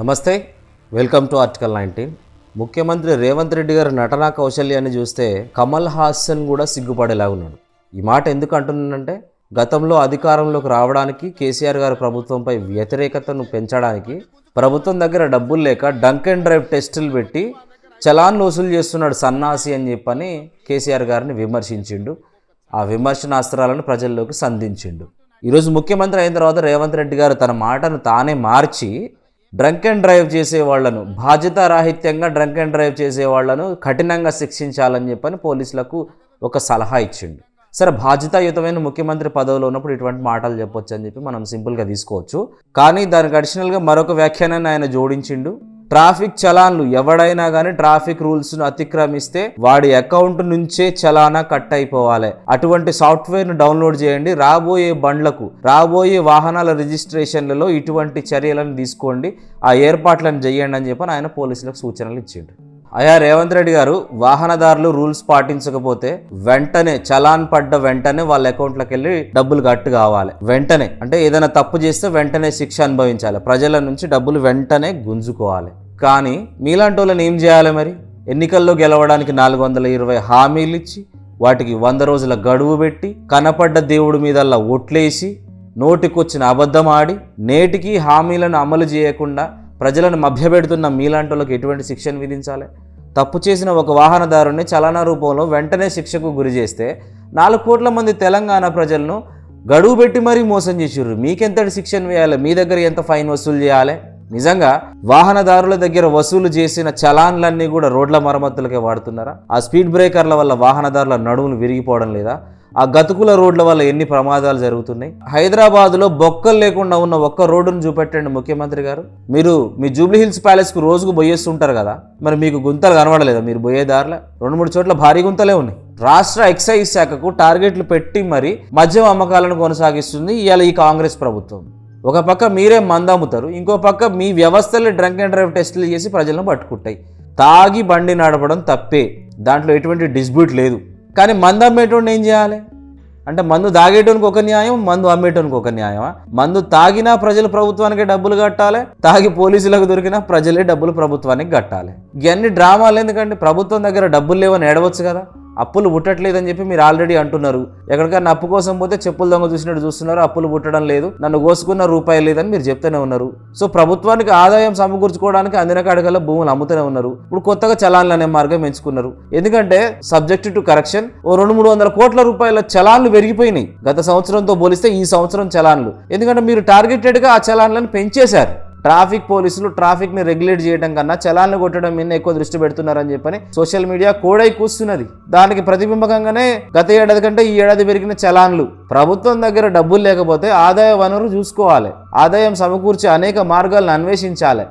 నమస్తే welcome to article nineteen. ముఖ్యమంత్రి రేవంత్ రెడ్డి గారి నటనా కౌశల్యాన్ని చూస్తే కమల్ హాసన్ కూడా సిగ్గుపడేలా ఉన్నాడు. ఈ మాట ఎందుకు అంటున్నానంటే గతంలో అధికారంలోకి రావడానికి కేసీఆర్ గారి ప్రభుత్వంపై వ్యతిరేకతను పెంచడానికి ప్రభుత్వం దగ్గర డబ్బులు లేక డంక్ అండ్ డ్రైవ్ టెస్టులు పెట్టి చలాన్లు వసూలు చేస్తున్నాడు సన్నాసి అని చెప్పని కేసీఆర్ గారిని విమర్శించిండు. ఆ విమర్శనాస్త్రాలను ప్రజల్లోకి సంధించిండు. ఈరోజు ముఖ్యమంత్రి అయిన తర్వాత రేవంత్ రెడ్డి గారు తన మాటను తానే మార్చి డ్రంక్ అండ్ డ్రైవ్ చేసే వాళ్ళను బాధ్యతారాహిత్యంగా డ్రంక్ అండ్ డ్రైవ్ చేసే వాళ్ళను కఠినంగా శిక్షించాలని చెప్పని పోలీసులకు ఒక సలహా ఇచ్చిండు. సరే బాధ్యతాయుతమైన ముఖ్యమంత్రి పదవిలో ఉన్నప్పుడు ఇటువంటి మాటలు చెప్పొచ్చు అని చెప్పి మనం సింపుల్గా తీసుకోవచ్చు. కానీ దానికి అడిషనల్గా మరొక వ్యాఖ్యానాన్ని ఆయన జోడించిండు. ట్రాఫిక్ చలాన్లు ఎవడైనా కానీ ట్రాఫిక్ రూల్స్ను అతిక్రమిస్తే వాడి అకౌంట్ నుంచే చలానా కట్ అయిపోవాలి. అటువంటి సాఫ్ట్వేర్ను డౌన్లోడ్ చేయండి. రాబోయే బండ్లకు రాబోయే వాహనాల రిజిస్ట్రేషన్లలో ఇటువంటి చర్యలను తీసుకోండి. ఆ ఏర్పాట్లను చేయండి అని చెప్పని ఆయన పోలీసులకు సూచనలు ఇచ్చిండు. అయా రేవంత్ రెడ్డి గారు వాహనదారులు రూల్స్ పాటించకపోతే వెంటనే చలాన్ పడ్డ వెంటనే వాళ్ళ అకౌంట్లోకి వెళ్ళి డబ్బులు కట్టు కావాలి. వెంటనే అంటే ఏదైనా తప్పు చేస్తే వెంటనే శిక్ష అనుభవించాలి. ప్రజల నుంచి డబ్బులు వెంటనే గుంజుకోవాలి. కానీ మీలాంటి వాళ్ళని ఏం చేయాలి మరి? ఎన్నికల్లో గెలవడానికి నాలుగు వందల ఇరవై హామీలు ఇచ్చి వాటికి వంద రోజుల గడువు పెట్టి కనపడ్డ దేవుడి మీదల్లా ఒట్లేసి నోటికొచ్చిన అబద్ధం ఆడి నేటికి హామీలను అమలు చేయకుండా ప్రజలను మభ్యపెడుతున్న మీలాంటి వాళ్ళకి ఎటువంటి శిక్షను విధించాలి? తప్పు చేసిన ఒక వాహనదారుని చలానా రూపంలో వెంటనే శిక్షకు గురి చేస్తే నాలుగు కోట్ల మంది తెలంగాణ ప్రజలను గడువు పెట్టి మరీ మోసం చేసిర్రు. మీకెంతటి శిక్షను వేయాలి? మీ దగ్గర ఎంత ఫైన్ వసూలు చేయాలి? నిజంగా వాహనదారుల దగ్గర వసూలు చేసిన చలాన్లన్నీ కూడా రోడ్ల మరమ్మతులకే వాడుతున్నారా? ఆ స్పీడ్ బ్రేకర్ల వల్ల వాహనదారుల నడుములు విరిగిపోవడం లేదా? ఆ గతుకుల రోడ్ల వల్ల ఎన్ని ప్రమాదాలు జరుగుతున్నాయి? హైదరాబాద్లో బొక్కలు లేకుండా ఉన్న ఒక్క రోడ్డును చూపెట్టండి ముఖ్యమంత్రి గారు. మీరు మీ జూబ్లీ హిల్స్ ప్యాలెస్కు రోజుకు పోయేస్తుంటారు కదా? మరి మీకు గుంతలు కనబడలేదా? మీరు పోయే దారిలో రెండు మూడు చోట్ల భారీ గుంతలే ఉన్నాయి. రాష్ట్ర ఎక్సైజ్ శాఖకు టార్గెట్లు పెట్టి మరి మద్యం అమ్మకాలను కొనసాగిస్తుంది ఇవాళ ఈ కాంగ్రెస్ ప్రభుత్వం. ఒక పక్క మీరే మందమ్ముతారు ఇంకో పక్క మీ వ్యవస్థలే డ్రంక్ అండ్ డ్రైవ్ టెస్టులు చేసి ప్రజలను పట్టుకుంటాయి. తాగి బండి నడపడం తప్పే దాంట్లో ఎటువంటి డిస్ప్యూట్ లేదు. కానీ మందు అమ్మేటోడిని ఏం చేయాలి? అంటే మందు తాగేటోనికి ఒక న్యాయం మందు అమ్మేటోనికి ఒక న్యాయమా? మందు తాగినా ప్రజలు ప్రభుత్వానికి డబ్బులు కట్టాలి తాగి పోలీసులకు దొరికినా ప్రజలే డబ్బులు ప్రభుత్వానికి కట్టాలి. ఇవన్నీ డ్రామాలు ఎందుకండి? ప్రభుత్వం దగ్గర డబ్బులు లేవని ఏడవచ్చు కదా? అప్పులు పుట్టట్లేదని చెప్పి మీరు ఆల్రెడీ అంటున్నారు. ఎక్కడికైనా అప్పు కోసం పోతే చెప్పులు దొంగ చూసినట్టు చూస్తున్నారు అప్పులు పుట్టడం లేదు నన్ను కోసుకున్న రూపాయి లేదని మీరు చెప్తూనే ఉన్నారు. సో ప్రభుత్వానికి ఆదాయం సమకూర్చుకోవడానికి అందిన కాడికల్లా భూములు అమ్ముతూనే ఉన్నారు. ఇప్పుడు కొత్తగా చలాన్లు అనే మార్గం ఎంచుకున్నారు. ఎందుకంటే సబ్జెక్ట్ టు కరెక్షన్ ఓ రెండు మూడు వందల కోట్ల రూపాయల చలాన్లు పెరిగిపోయినాయి. గత సంవత్సరంతో పోలిస్తే ఈ సంవత్సరం చలాన్లు. ఎందుకంటే మీరు టార్గెటెడ్గా ఆ చలాన్లను పెంచేశారు. ట్రాఫిక్ పోలీసులు ట్రాఫిక్ని రెగ్యులేట్ చేయడం కన్నా చలాన్లు కొట్టడం మీద ఎక్కువ దృష్టి పెడుతున్నారని చెప్పని సోషల్ మీడియా కోడై కూస్తున్నది. దానికి ప్రతిబింబకంగానే గత ఏడాది కంటే ఈ ఏడాది పెరిగిన చలాన్లు. ప్రభుత్వం దగ్గర డబ్బులు లేకపోతే ఆదాయ వనరు చూసుకోవాలి. ఆదాయం సమకూర్చే అనేక మార్గాలను అన్వేషించాలి.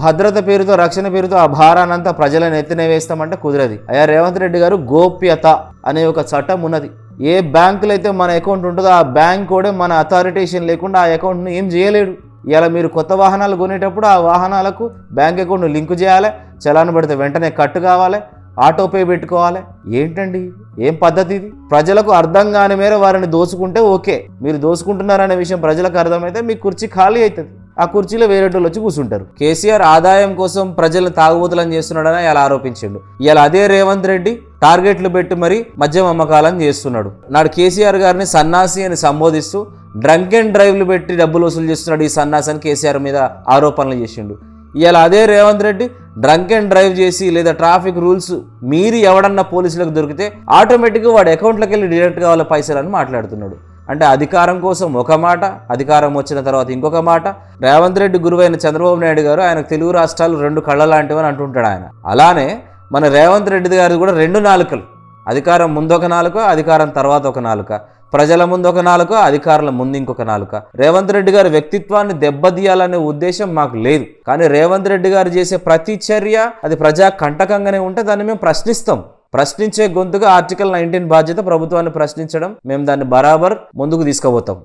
భద్రత పేరుతో రక్షణ పేరుతో ఆ భారానంతా ప్రజలను ఎత్తిన వేస్తామంటే కుదరది. అయ్యా రేవంత్ రెడ్డి గారు గోప్యత అనే ఒక చట్టం ఉన్నది. ఏ బ్యాంకులో అయితే మన అకౌంట్ ఉంటుందో ఆ బ్యాంక్ కూడా మన అథారిటేషన్ లేకుండా ఆ అకౌంట్ను ఏం చేయలేడు. ఇలా మీరు కొత్త వాహనాలు కొనేటప్పుడు ఆ వాహనాలకు బ్యాంక్ అకౌంట్ లింక్ చేయాలి. చలాన్ పడితే వెంటనే కట్టు కావాలి. ఆటో పే పెట్టుకోవాలి. ఏంటండి? ఏం పద్ధతి ఇది? ప్రజలకు అర్థం కాని మేర వారిని దోచుకుంటే ఓకే. మీరు దోచుకుంటున్నారనే విషయం ప్రజలకు అర్థమైతే మీ కుర్చీ ఖాళీ అవుతుంది ఆ కుర్చీలో వేరేటోళ్ళు వచ్చి కూర్చుంటారు. కేసీఆర్ ఆదాయం కోసం ప్రజలను తాగుబోతులని చేస్తున్నాడని ఇలా ఆరోపించిండు. ఇలా అదే రేవంత్ రెడ్డి టార్గెట్లు పెట్టి మరి మద్యం అమ్మకాలను చేస్తున్నాడు. నాడు కేసీఆర్ గారిని సన్నాసి అని సంబోధిస్తూ డ్రంక్ అండ్ డ్రైవ్లు పెట్టి డబ్బులు వసూలు చేస్తున్నాడు ఈ సన్నాసి అని కేసీఆర్ మీద ఆరోపణలు చేసిండు. ఇవాళ అదే Revanth Reddy drunk and drive చేసి లేదా ట్రాఫిక్ రూల్స్ మీరు ఎవడన్నా పోలీసులకు దొరికితే ఆటోమేటిక్గా వాడి అకౌంట్లోకి వెళ్ళి డిడక్ట్ కావాలి పైసలు అని మాట్లాడుతున్నాడు. అంటే అధికారం కోసం ఒక మాట అధికారం వచ్చిన తర్వాత ఇంకొక మాట. రేవంత్ రెడ్డి గురువైన చంద్రబాబు నాయుడు గారు ఆయనకు తెలుగు రాష్ట్రాలు రెండు కళ్ళ లాంటివని అంటుంటాడు ఆయన. అలానే మన రేవంత్ రెడ్డి గారు కూడా రెండు నాలుకలు. అధికారం ముందు ఒక నాలుక అధికారం తర్వాత ఒక నాలుక. ప్రజల ముందు ఒక నాలుక అధికారుల ముందు ఇంకొక నాలుక. రేవంత్ రెడ్డి గారి వ్యక్తిత్వాన్ని దెబ్బతీయాలనే ఉద్దేశం మాకు లేదు. కానీ రేవంత్ రెడ్డి గారు చేసే ప్రతి చర్య అది ప్రజా కంటకంగానే ఉంటే దాన్ని మేము ప్రశ్నిస్తాం. ప్రశ్నించే గొంతుగా ఆర్టికల్ నైన్టీన్ బాధ్యత ప్రభుత్వాన్ని ప్రశ్నించడం మేము దాన్ని బరాబర్ ముందుకు తీసుకుపోతాం.